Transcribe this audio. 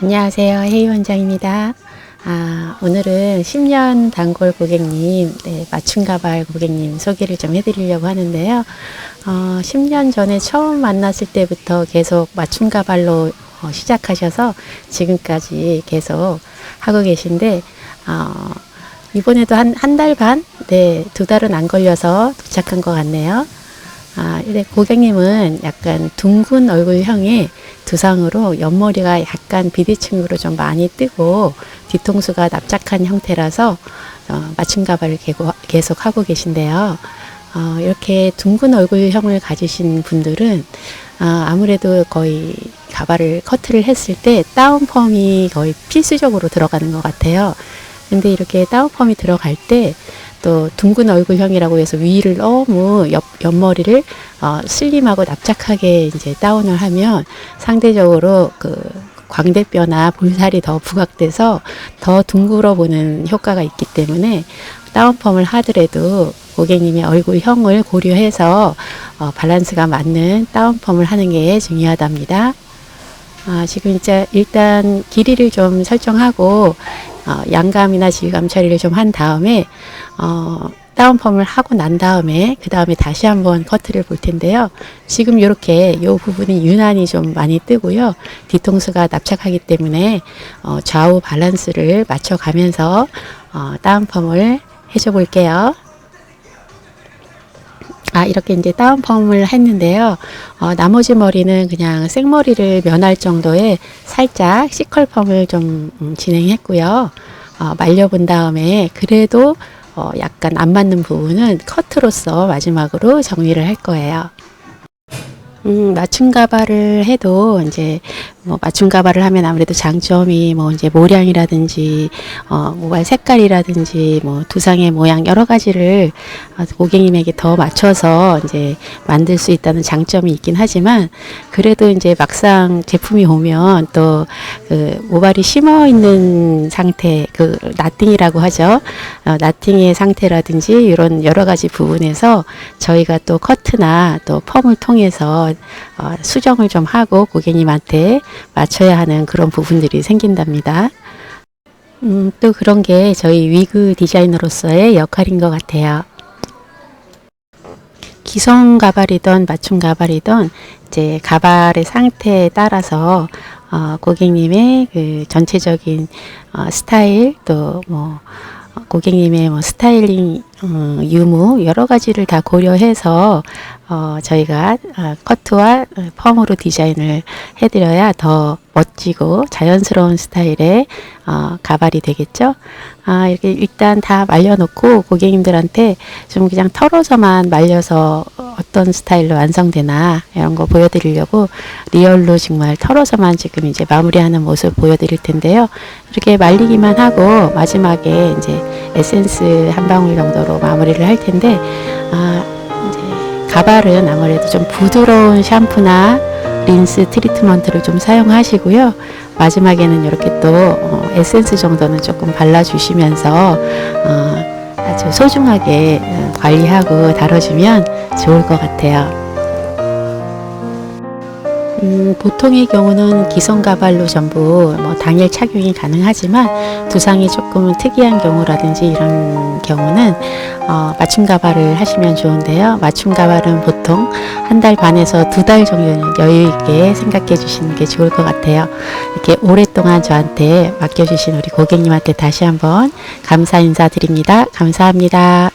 안녕하세요. 헤이 원장입니다. 아, 오늘은 10년 단골 고객님, 네, 맞춤 가발 고객님 소개를 좀 해드리려고 하는데요. 어, 10년 전에 처음 만났을 때부터 계속 맞춤 가발로 어, 시작하셔서 지금까지 계속 하고 계신데, 어, 이번에도 한, 한 달 반? 네, 두 달은 안 걸려서 도착한 것 같네요. 아, 근데 고객님은 약간 둥근 얼굴형의 두상으로 옆머리가 약간 비대칭으로 좀 많이 뜨고 뒤통수가 납작한 형태라서 어, 맞춤 가발을 계고, 계속 하고 계신데요. 어, 이렇게 둥근 얼굴형을 가지신 분들은 어, 아무래도 거의 가발을 커트를 했을 때 다운펌이 거의 필수적으로 들어가는 것 같아요. 근데 이렇게 다운펌이 들어갈 때 또 둥근 얼굴형이라고 해서 위를 너무 옆, 옆머리를 어, 슬림하고 납작하게 이제 다운을 하면 상대적으로 그 광대뼈나 볼살이 더 부각돼서 더 둥글어 보는 효과가 있기 때문에 다운펌을 하더라도 고객님의 얼굴형을 고려해서 어, 밸런스가 맞는 다운펌을 하는 게 중요하답니다. 아, 지금 이제 일단 길이를 좀 설정하고 어, 양감이나 질감 처리를 좀 한 다음에 어, 다운펌을 하고 난 다음에 그 다음에 다시 한번 커트를 볼 텐데요. 지금 이렇게 이 부분이 유난히 좀 많이 뜨고요. 뒤통수가 납작하기 때문에 어, 좌우 밸런스를 맞춰가면서 어, 다운펌을 해줘 볼게요. 아, 이렇게 이제 다운펌을 했는데요. 어, 나머지 머리는 그냥 생머리를 면할 정도의 살짝 시컬펌을 좀 음, 진행했고요. 어, 말려본 다음에 그래도 어, 약간 안 맞는 부분은 커트로서 마지막으로 정리를 할 거예요. 음, 맞춤 가발을 해도 이제 뭐 맞춤 가발을 하면 아무래도 장점이 뭐 이제 모량이라든지 어, 모발 색깔이라든지 뭐 두상의 모양 여러 가지를 어, 고객님에게 더 맞춰서 이제 만들 수 있다는 장점이 있긴 하지만 그래도 이제 막상 제품이 오면 또 그 모발이 심어 있는 상태 그 나띵이라고 하죠. 어, 나띵의 상태라든지 이런 여러 가지 부분에서 저희가 또 커트나 또 펌을 통해서 어, 수정을 좀 하고 고객님한테 맞춰야 하는 그런 부분들이 생긴답니다. 음, 또 그런 게 저희 위그 디자이너로서의 역할인 것 같아요. 기성 가발이든 맞춤 가발이든 이제 가발의 상태에 따라서 어, 고객님의 그 전체적인 어, 스타일 또 뭐 고객님의 뭐 스타일링 어, 유무 여러 가지를 다 고려해서 어, 저희가 어, 커트와 어, 펌으로 디자인을 해드려야 더 멋지고 자연스러운 스타일의 어, 가발이 되겠죠. 아, 이렇게 일단 다 말려놓고 고객님들한테 좀 그냥 털어서만 말려서 어떤 스타일로 완성되나 이런 거 보여드리려고 리얼로 정말 털어서만 지금 이제 마무리하는 모습 보여드릴 텐데요. 이렇게 말리기만 하고 마지막에 이제 에센스 한 방울 정도로 마무리를 할 텐데 아, 가발은 아무래도 좀 부드러운 샴푸나 린스 트리트먼트를 좀 사용하시고요. 마지막에는 이렇게 또 어, 에센스 정도는 조금 발라주시면서 어, 아주 소중하게 어, 관리하고 다뤄주면 좋을 것 같아요. 음, 보통의 경우는 기성 가발로 전부 뭐 당일 착용이 가능하지만 두상이 조금 특이한 경우라든지 이런 경우는 어, 맞춤 가발을 하시면 좋은데요. 맞춤 가발은 보통 한 달 반에서 두 달 정도는 여유 있게 생각해 주시는 게 좋을 것 같아요. 이렇게 오랫동안 저한테 맡겨주신 우리 고객님한테 다시 한번 감사 인사드립니다. 감사합니다.